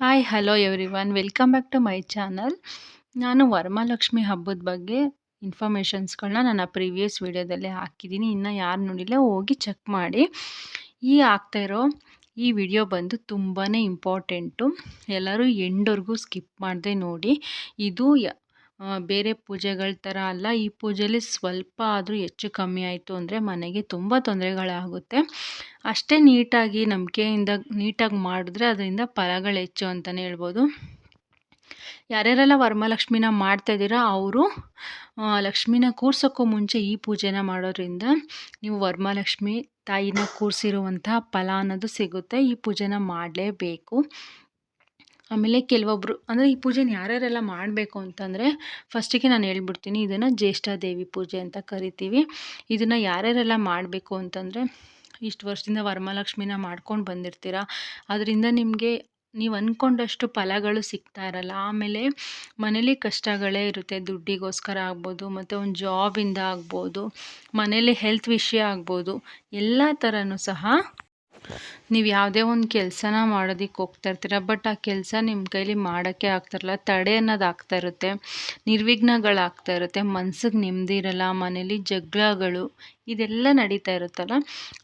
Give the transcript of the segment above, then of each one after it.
Hi hello everyone welcome back to my channel ನಾನು ವರಮಹಾಲಕ್ಷ್ಮಿ ಹಬ್ಬದ ಬಗ್ಗೆ ಇನ್ಫಾರ್ಮೇಷನ್ಸ್ಗಳನ್ನ ನನ್ನ ಪ್ರೀವಿಯಸ್ ವೀಡಿಯೋದಲ್ಲಿ ಹಾಕಿದ್ದೀನಿ ಇನ್ನು ಯಾರು ನೋಡಿಲ್ಲ, ಹೋಗಿ ಚೆಕ್ ಮಾಡಿ. ಈ ಆಗ್ತಾ ಇರೋ ಈ ವಿಡಿಯೋ ಬಂದು ತುಂಬಾ ಇಂಪಾರ್ಟೆಂಟು ಎಲ್ಲರೂ ಎಂಡವರೆಗೂ ಸ್ಕಿಪ್ ಮಾಡದೆ ನೋಡಿ. ಇದು ಬೇರೆ ಪೂಜೆಗಳ ಥರ ಅಲ್ಲ. ಈ ಪೂಜೆಯಲ್ಲಿ ಸ್ವಲ್ಪ ಆದರೂ ಹೆಚ್ಚು ಕಮ್ಮಿ ಆಯಿತು ಅಂದರೆ ಮನೆಗೆ ತುಂಬ ತೊಂದರೆಗಳಾಗುತ್ತೆ. ಅಷ್ಟೇ ನೀಟಾಗಿ ನಂಬಿಕೆಯಿಂದ ನೀಟಾಗಿ ಮಾಡಿದ್ರೆ ಅದರಿಂದ ಫಲಗಳು ಹೆಚ್ಚು ಅಂತಲೇ ಹೇಳ್ಬೋದು. ಯಾರ್ಯಾರೆಲ್ಲ ವರಮಹಾಲಕ್ಷ್ಮಿನ ಇದ್ದೀರೋ, ಅವರು ಲಕ್ಷ್ಮಿನ ಕೂರ್ಸೋಕ್ಕೂ ಮುಂಚೆ ಈ ಪೂಜೆನ ಮಾಡೋದ್ರಿಂದ ನೀವು ವರಮಹಾಲಕ್ಷ್ಮಿ ತಾಯಿನ ಕೂರಿಸಿರುವಂತಹ ಫಲ ಅನ್ನೋದು ಸಿಗುತ್ತೆ. ಈ ಪೂಜೆನ ಮಾಡಲೇಬೇಕು. ಆಮೇಲೆ ಕೆಲವೊಬ್ರು, ಅಂದರೆ ಈ ಪೂಜೆನ ಯಾರ್ಯಾರೆಲ್ಲ ಮಾಡಬೇಕು ಅಂತಂದರೆ ಫಸ್ಟಿಗೆ ನಾನು ಹೇಳ್ಬಿಡ್ತೀನಿ, ಇದನ್ನು ಜ್ಯೇಷ್ಠ ದೇವಿ ಪೂಜೆ ಅಂತ ಕರಿತೀವಿ. ಇದನ್ನು ಯಾರ್ಯಾರೆಲ್ಲ ಮಾಡಬೇಕು ಅಂತಂದರೆ ಇಷ್ಟು ವರ್ಷದಿಂದ ವರಮಹಾಲಕ್ಷ್ಮಿನ ಮಾಡ್ಕೊಂಡು ಬಂದಿರ್ತೀರ, ಅದರಿಂದ ನಿಮಗೆ ನೀವು ಅಂದ್ಕೊಂಡಷ್ಟು ಫಲಗಳು ಸಿಗ್ತಾ ಇರಲ್ಲ. ಆಮೇಲೆ ಮನೇಲಿ ಕಷ್ಟಗಳೇ ಇರುತ್ತೆ, ದುಡ್ಡಿಗೋಸ್ಕರ ಆಗ್ಬೋದು, ಮತ್ತು ಒಂದು ಜಾಬಿಂದ ಆಗ್ಬೋದು, ಮನೇಲಿ ಹೆಲ್ತ್ ವಿಷಯ ಆಗ್ಬೋದು, ಎಲ್ಲ ಥರನೂ ಸಹ ನೀವು ಯಾವುದೇ ಒಂದು ಕೆಲಸನ ಮಾಡೋದಕ್ಕೆ ಹೋಗ್ತಾ ಇರ್ತೀರ, ಬಟ್ ಆ ಕೆಲಸ ನಿಮ್ಮ ಕೈಲಿ ಮಾಡೋಕ್ಕೆ ಆಗ್ತಾಯಿರಲ್ಲ ತಡೆ ಅನ್ನೋದು ಆಗ್ತಾ ಇರುತ್ತೆ. ನಿರ್ವಿಘ್ನಗಳಾಗ್ತಾ ಇರುತ್ತೆ. ಮನ್ಸಿಗೆ ನೆಮ್ಮದಿ ಇರಲ್ಲ. ಮನೇಲಿ ಜಗಳಗಳು ಇದೆಲ್ಲ ನಡೀತಾ ಇರುತ್ತಲ್ಲ?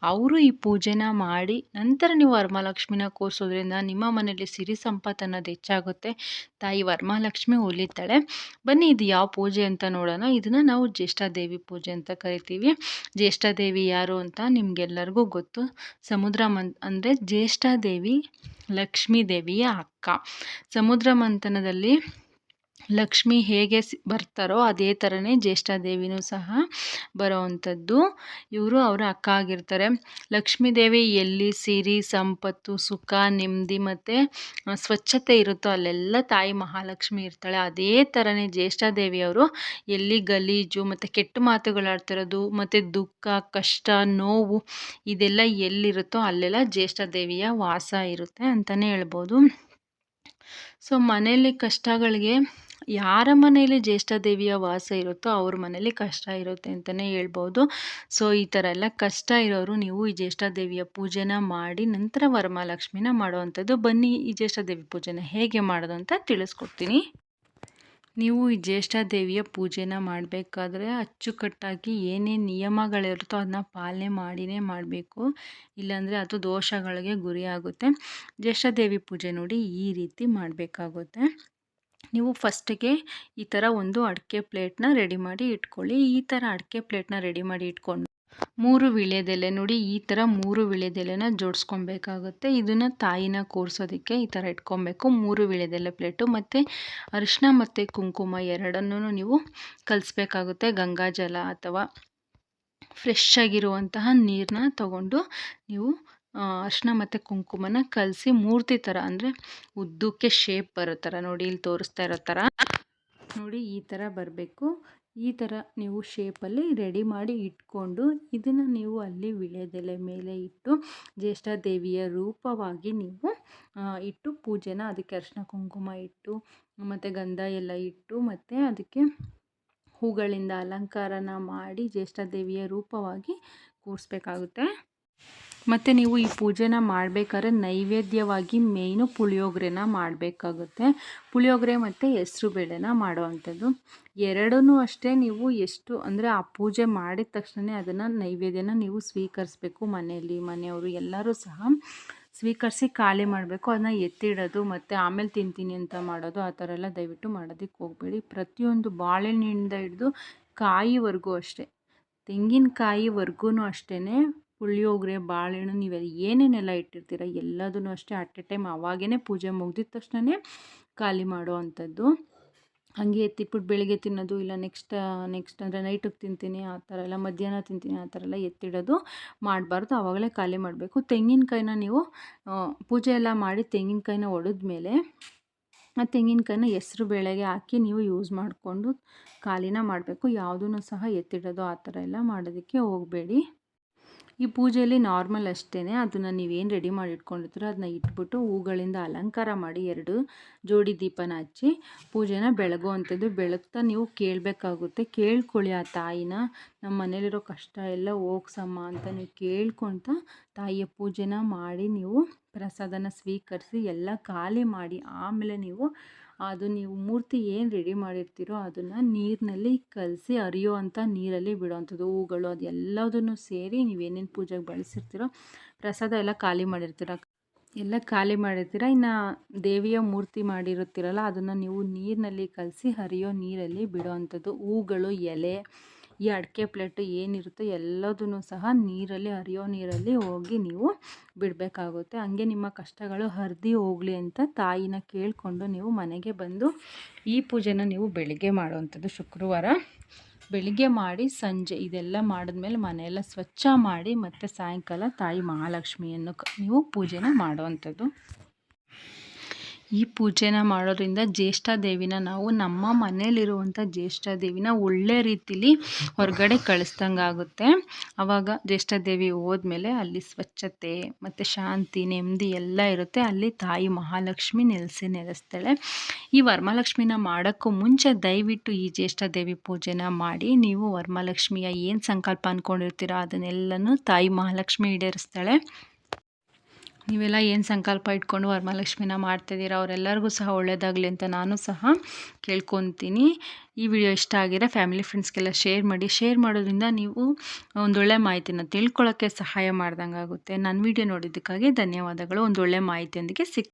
ಅವರು ಈ ಪೂಜೆನ ಮಾಡಿ ನಂತರ ನೀವು ವರಮಹಾಲಕ್ಷ್ಮಿನ ಕೂರಿಸೋದ್ರಿಂದ ನಿಮ್ಮ ಮನೆಯಲ್ಲಿ ಸಿರಿ ಸಂಪತ್ತು ಅನ್ನೋದು ಹೆಚ್ಚಾಗುತ್ತೆ. ತಾಯಿ ವರಮಹಾಲಕ್ಷ್ಮಿ ಒಲಿತಾಳೆ ಬನ್ನಿ, ಇದು ಯಾವ ಪೂಜೆ ಅಂತ ನೋಡೋಣ. ಇದನ್ನು ನಾವು ಜ್ಯೇಷ್ಠಾದೇವಿ ಪೂಜೆ ಅಂತ ಕರಿತೀವಿ. ಜ್ಯೇಷ್ಠಾದೇವಿ ಯಾರು ಅಂತ ನಿಮಗೆಲ್ಲರಿಗೂ ಗೊತ್ತು. ಸಮುದ್ರ ಮನ್ ಅಂದರೆ ಜ್ಯೇಷ್ಠಾದೇವಿ ಲಕ್ಷ್ಮೀ ದೇವಿಯ ಅಕ್ಕ. ಸಮುದ್ರ ಮಂಥನದಲ್ಲಿ ಲಕ್ಷ್ಮಿ ಹೇಗೆ ಬರ್ತಾರೋ ಅದೇ ಥರನೇ ಜ್ಯೇಷ್ಠಾದೇವಿನೂ ಸಹ ಬರೋವಂಥದ್ದು. ಇವರು ಅವರ ಅಕ್ಕ ಆಗಿರ್ತಾರೆ. ಲಕ್ಷ್ಮೀ ದೇವಿ ಎಲ್ಲಿ ಸಿರಿ, ಸಂಪತ್ತು, ಸುಖ, ನೆಮ್ಮದಿ ಮತ್ತು ಸ್ವಚ್ಛತೆ ಇರುತ್ತೋ ಅಲ್ಲೆಲ್ಲ ತಾಯಿ ಮಹಾಲಕ್ಷ್ಮಿ ಇರ್ತಾಳೆ. ಅದೇ ಥರನೇ ಜ್ಯೇಷ್ಠಾದೇವಿಯವರು ಎಲ್ಲಿ ಗಲೀಜು ಮತ್ತು ಕೆಟ್ಟ ಮಾತುಗಳಾಡ್ತಿರೋದು ಮತ್ತು ದುಃಖ, ಕಷ್ಟ, ನೋವು ಇದೆಲ್ಲ ಎಲ್ಲಿರುತ್ತೋ ಅಲ್ಲೆಲ್ಲ ಜ್ಯೇಷ್ಠಾದೇವಿಯ ವಾಸ ಇರುತ್ತೆ ಅಂತಲೇ ಹೇಳ್ಬೋದು. ಸೊ ಮನೆಯಲ್ಲಿ ಕಷ್ಟಗಳಿಗೆ ಯಾರ ಮನೆಯಲ್ಲಿ ಜ್ಯೇಷ್ಠ ದೇವಿಯ ವಾಸ ಇರುತ್ತೋ ಅವ್ರ ಮನೇಲಿ ಕಷ್ಟ ಇರುತ್ತೆ ಅಂತಲೇ ಹೇಳ್ಬೋದು. ಸೊ ಈ ಥರ ಎಲ್ಲ ಕಷ್ಟ ಇರೋರು ನೀವು ಈ ಜ್ಯೇಷ್ಠ ದೇವಿಯ ಪೂಜೆನ ಮಾಡಿ ನಂತರ ವರಮಹಾಲಕ್ಷ್ಮಿನ ಮಾಡುವಂಥದ್ದು. ಬನ್ನಿ, ಈ ಜ್ಯೇಷ್ಠ ದೇವಿ ಪೂಜೆನ ಹೇಗೆ ಮಾಡೋದು ಅಂತ ತಿಳಿಸ್ಕೊಡ್ತೀನಿ. ನೀವು ಈ ಜ್ಯೇಷ್ಠ ದೇವಿಯ ಪೂಜೆನ ಮಾಡಬೇಕಾದ್ರೆ ಅಚ್ಚುಕಟ್ಟಾಗಿ ಏನೇನು ನಿಯಮಗಳಿರುತ್ತೋ ಅದನ್ನ ಪಾಲನೆ ಮಾಡಿನೇ ಮಾಡಬೇಕು. ಇಲ್ಲಾಂದರೆ ಅದು ದೋಷಗಳಿಗೆ ಗುರಿಯಾಗುತ್ತೆ. ಜ್ಯೇಷ್ಠ ದೇವಿ ಪೂಜೆ ನೋಡಿ ಈ ರೀತಿ ಮಾಡಬೇಕಾಗುತ್ತೆ. ನೀವು ಫಸ್ಟಿಗೆ ಈ ಥರ ಒಂದು ಅಡಿಕೆ ಪ್ಲೇಟ್ನ ರೆಡಿ ಮಾಡಿ ಇಟ್ಕೊಳ್ಳಿ. ಈ ಥರ ಅಡಿಕೆ ಪ್ಲೇಟ್ನ ರೆಡಿ ಮಾಡಿ ಇಟ್ಕೊಂಡು ಮೂರು ವಿಳ್ಯದೆಲೆ ನೋಡಿ ಈ ಥರ ಮೂರು ವಿಳ್ಯದೆಲೆನ ಜೋಡಿಸ್ಕೊಬೇಕಾಗುತ್ತೆ. ಇದನ್ನು ತಾಯಿನ ಕೂರಿಸೋದಕ್ಕೆ ಈ ಥರ ಇಟ್ಕೊಬೇಕು. ಮೂರು ವಿಳ್ಯದೆಲೆ ಪ್ಲೇಟು ಮತ್ತು ಅರಿಶಿನ ಮತ್ತು ಕುಂಕುಮ ಎರಡನ್ನೂ ನೀವು ಕಲಿಸ್ಬೇಕಾಗುತ್ತೆ. ಗಂಗಾಜಲ ಅಥವಾ ಫ್ರೆಶ್ ಆಗಿರುವಂತಹ ನೀರನ್ನ ತಗೊಂಡು ನೀವು ಅರಿಶಿನ ಮತ್ತು ಕುಂಕುಮನ ಕಲಸಿ ಮೂರ್ತಿ ಥರ ಅಂದರೆ ಉದ್ದಕ್ಕೆ ಶೇಪ್ ಬರೋ ಥರ ನೋಡಿ, ಇಲ್ಲಿ ತೋರಿಸ್ತಾ ಇರೋ ಥರ ನೋಡಿ, ಈ ಥರ ಬರಬೇಕು. ಈ ಥರ ನೀವು ಶೇಪಲ್ಲಿ ರೆಡಿ ಮಾಡಿ ಇಟ್ಕೊಂಡು ಇದನ್ನು ನೀವು ಅಲ್ಲಿ ವಿಳೆದೆಲೆ ಮೇಲೆ ಇಟ್ಟು ಜ್ಯೇಷ್ಠ ದೇವಿಯ ರೂಪವಾಗಿ ನೀವು ಇಟ್ಟು ಪೂಜೆನ ಅದಕ್ಕೆ ಅರಿಶಿನ ಕುಂಕುಮ ಇಟ್ಟು, ಮತ್ತು ಗಂಧ ಎಲ್ಲ ಇಟ್ಟು, ಮತ್ತು ಅದಕ್ಕೆ ಹೂಗಳಿಂದ ಅಲಂಕಾರನ ಮಾಡಿ ಜ್ಯೇಷ್ಠ ದೇವಿಯ ರೂಪವಾಗಿ ಕೂರಿಸ್ಬೇಕಾಗುತ್ತೆ. ಮತ್ತು ನೀವು ಈ ಪೂಜೆನ ಮಾಡಬೇಕಾದ್ರೆ ನೈವೇದ್ಯವಾಗಿ ಮೇಯ್ನು ಪುಳಿಯೋಗರೆನ ಮಾಡಬೇಕಾಗುತ್ತೆ. ಪುಳಿಯೋಗರೆ ಮತ್ತು ಹೆಸ್ರು ಬೇಳೆನ ಮಾಡುವಂಥದ್ದು. ಎರಡೂ ಅಷ್ಟೇ ನೀವು ಎಷ್ಟು, ಅಂದರೆ ಆ ಪೂಜೆ ಮಾಡಿದ ತಕ್ಷಣ ಅದನ್ನು ನೈವೇದ್ಯನ ನೀವು ಸ್ವೀಕರಿಸ್ಬೇಕು ಮನೆಯಲ್ಲಿ, ಮನೆಯವರು ಎಲ್ಲರೂ ಸಹ. ಸ್ವೀಕರಿಸಿ ಖಾಲಿ ಮಾಡಬೇಕು, ಅದನ್ನ ಎತ್ತಿಡೋದು ಮತ್ತು ಆಮೇಲೆ ತಿಂತೀನಿ ಅಂತ ಮಾಡೋದು, ಆ ಥರ ಎಲ್ಲ ದಯವಿಟ್ಟು ಮಾಡೋದಕ್ಕೆ ಹೋಗಬೇಡಿ. ಪ್ರತಿಯೊಂದು ಬಾಳೆಹಣ್ಣಿಂದ ಹಿಡಿದು ಕಾಯಿವರೆಗೂ ಅಷ್ಟೇ. ತೆಂಗಿನಕಾಯಿವರೆಗೂ ಅಷ್ಟೇ ಪುಳಿಯೋಗರೆ, ಬಾಳೆಹಣ್ಣು ನೀವು ಏನೇನೆಲ್ಲ ಇಟ್ಟಿರ್ತೀರ ಎಲ್ಲದನ್ನು ಅಷ್ಟೇ ಅಟ್ ಎ ಟೈಮ್ ಅವಾಗೇ ಪೂಜೆ ಮುಗ್ದಿದ ತಕ್ಷಣವೇ ಖಾಲಿ ಮಾಡೋ ಅಂಥದ್ದು. ಹಾಗೆ ಎತ್ತಿಟ್ಬಿಟ್ಟು ಬೆಳಿಗ್ಗೆ ತಿನ್ನೋದು, ಇಲ್ಲ ನೆಕ್ಸ್ಟ್ ನೆಕ್ಸ್ಟ್ ಅಂದರೆ ನೈಟಿಗೆ ತಿಂತೀನಿ, ಆ ಥರ ಎಲ್ಲ, ಮಧ್ಯಾಹ್ನ ತಿಂತೀನಿ, ಆ ಥರ ಎಲ್ಲ ಎತ್ತಿಡೋದು ಮಾಡಬಾರ್ದು, ಆವಾಗಲೇ ಖಾಲಿ ಮಾಡಬೇಕು. ತೆಂಗಿನಕಾಯಿನ ನೀವು ಪೂಜೆ ಎಲ್ಲ ಮಾಡಿ ತೆಂಗಿನಕಾಯಿನ ಒಡೆದ್ಮೇಲೆ ಆ ತೆಂಗಿನಕಾಯಿನ ಹೆಸ್ರು ಬೇಳೆಗೆ ಹಾಕಿ ನೀವು ಯೂಸ್ ಮಾಡಿಕೊಂಡು ಖಾಲಿನ ಮಾಡಬೇಕು. ಯಾವುದೂ ಸಹ ಎತ್ತಿಡೋದು, ಆ ಥರ ಎಲ್ಲ ಮಾಡೋದಕ್ಕೆ ಹೋಗಬೇಡಿ. ಈ ಪೂಜೆಯಲ್ಲಿ ನಾರ್ಮಲ್ ಅಷ್ಟೇ ಅದನ್ನು ನೀವೇನು ರೆಡಿ ಮಾಡಿ ಇಟ್ಕೊಂಡಿರ್ತೀರೋ ಅದನ್ನ ಇಟ್ಬಿಟ್ಟು ಹೂಗಳಿಂದ ಅಲಂಕಾರ ಮಾಡಿ ಎರಡು ಜೋಡಿ ದೀಪನ ಹಚ್ಚಿ ಪೂಜೆನ ಬೆಳಗುವಂಥದ್ದು. ಬೆಳಗ್ತಾ ನೀವು ಕೇಳಬೇಕಾಗುತ್ತೆ. ಕೇಳ್ಕೊಳ್ಳಿ ಆ ತಾಯಿನ. ನಮ್ಮ ಮನೇಲಿರೋ ಕಷ್ಟ ಎಲ್ಲ ಹೋಗ್ಸಮ್ಮ ಅಂತ ನೀವು ಕೇಳ್ಕೊಳ್ತಾ ತಾಯಿಯ ಪೂಜೆನ ಮಾಡಿ ನೀವು ಪ್ರಸಾದನ ಸ್ವೀಕರಿಸಿ ಎಲ್ಲ ಖಾಲಿ ಮಾಡಿ ಆಮೇಲೆ ನೀವು ಅದು ನೀವು ಮೂರ್ತಿ ಏನು ರೆಡಿ ಮಾಡಿರ್ತೀರೋ ಅದನ್ನು ನೀರಿನಲ್ಲಿ ಕಲಸಿ ಹರಿಯೋ ಅಂಥ ನೀರಲ್ಲಿ ಬಿಡೋವಂಥದ್ದು ಹೂಗಳು ಅದೆಲ್ಲದನ್ನು ಸೇರಿ ನೀವೇನೇನು ಪೂಜೆಗೆ ಬಳಸಿರ್ತೀರೋ ಪ್ರಸಾದ ಎಲ್ಲ ಖಾಲಿ ಮಾಡಿರ್ತೀರ. ಎಲ್ಲ ಖಾಲಿ ಮಾಡಿರ್ತೀರ. ಇನ್ನು ದೇವಿಯ ಮೂರ್ತಿ ಮಾಡಿರುತ್ತೀರಲ್ಲ, ಅದನ್ನು ನೀವು ನೀರಿನಲ್ಲಿ ಕಲಸಿ ಹರಿಯೋ ನೀರಲ್ಲಿ ಬಿಡೋವಂಥದ್ದು ಹೂಗಳು, ಎಲೆ ಈ ಅಡಿಕೆ ಪ್ಲೇಟು ಏನಿರುತ್ತೋ ಎಲ್ಲದನ್ನು ಸಹ ನೀರಲ್ಲಿ, ಹರಿಯೋ ನೀರಲ್ಲಿ ಹೋಗಿ ನೀವು ಬಿಡಬೇಕಾಗುತ್ತೆ. ಹಂಗೆ ನಿಮ್ಮ ಕಷ್ಟಗಳು ಹರಿದು ಹೋಗಲಿ ಅಂತ ತಾಯಿನ ಕೇಳಿಕೊಂಡು ನೀವು ಮನೆಗೆ ಬಂದು ಈ ಪೂಜೆನ ನೀವು ಬೆಳಿಗ್ಗೆ ಮಾಡುವಂಥದ್ದು ಶುಕ್ರವಾರ. ಬೆಳಿಗ್ಗೆ ಮಾಡಿ ಸಂಜೆ ಇದೆಲ್ಲ ಮಾಡಿದ್ಮೇಲೆ ಮನೆಯೆಲ್ಲ ಸ್ವಚ್ಛ ಮಾಡಿ ಮತ್ತು ಸಾಯಂಕಾಲ ತಾಯಿ ಮಹಾಲಕ್ಷ್ಮಿಯನ್ನು ನೀವು ಪೂಜೆನ ಮಾಡುವಂಥದ್ದು. ಈ ಪೂಜೆನ ಮಾಡೋದ್ರಿಂದ ಜ್ಯೇಷ್ಠ ದೇವಿನ ನಾವು ನಮ್ಮ ಮನೆಯಲ್ಲಿರುವಂಥ ಜ್ಯೇಷ್ಠ ದೇವಿನ ಒಳ್ಳೆ ರೀತಿಲಿ ಹೊರಗಡೆ ಕಳಿಸ್ದಂಗೆ ಆಗುತ್ತೆ. ಆವಾಗ ಜ್ಯೇಷ್ಠ ದೇವಿ ಹೋದ್ಮೇಲೆ ಅಲ್ಲಿ ಸ್ವಚ್ಛತೆ ಮತ್ತು ಶಾಂತಿ, ನೆಮ್ಮದಿ ಎಲ್ಲ ಇರುತ್ತೆ. ಅಲ್ಲಿ ತಾಯಿ ಮಹಾಲಕ್ಷ್ಮಿ ನೆಲೆಸಿ ನೆಲೆಸ್ತಾಳೆ. ಈ ವರಮಹಾಲಕ್ಷ್ಮಿನ ಮಾಡೋಕ್ಕೂ ಮುಂಚೆ ದಯವಿಟ್ಟು ಈ ಜ್ಯೇಷ್ಠ ದೇವಿ ಪೂಜೆನ ಮಾಡಿ. ನೀವು ವರಮಹಾಲಕ್ಷ್ಮಿಯ ಏನು ಸಂಕಲ್ಪ ಅಂದ್ಕೊಂಡಿರ್ತೀರೋ ಅದನ್ನೆಲ್ಲನೂ ತಾಯಿ ಮಹಾಲಕ್ಷ್ಮಿ ಈಡೇರಿಸ್ತಾಳೆ. ನೀವೆಲ್ಲ ಏನು ಸಂಕಲ್ಪ ಇಟ್ಕೊಂಡು ವರಮಹಾಲಕ್ಷ್ಮಿನ ಮಾಡ್ತಿದ್ದೀರ? ಅವರೆಲ್ಲರಿಗೂ ಸಹ ಒಳ್ಳೆಯದಾಗಲಿ ಅಂತ ನಾನು ಸಹ ಕೇಳ್ಕೊತೀನಿ. ಈ ವಿಡಿಯೋ ಇಷ್ಟ ಆಗಿರೋ ಫ್ಯಾಮಿಲಿ ಫ್ರೆಂಡ್ಸ್ಗೆಲ್ಲ ಶೇರ್ ಮಾಡಿ. ಶೇರ್ ಮಾಡೋದ್ರಿಂದ ನೀವು ಒಂದೊಳ್ಳೆ ಮಾಹಿತಿನ ತಿಳ್ಕೊಳ್ಳೋಕ್ಕೆ ಸಹಾಯ ಮಾಡ್ದಂಗೆ ಆಗುತ್ತೆ ನನ್ನ ವಿಡಿಯೋ ನೋಡಿದ್ದಕ್ಕಾಗಿ ಧನ್ಯವಾದಗಳು. ಒಂದೊಳ್ಳೆ ಮಾಹಿತಿಯೊಂದಿಗೆ ಸಿಕ್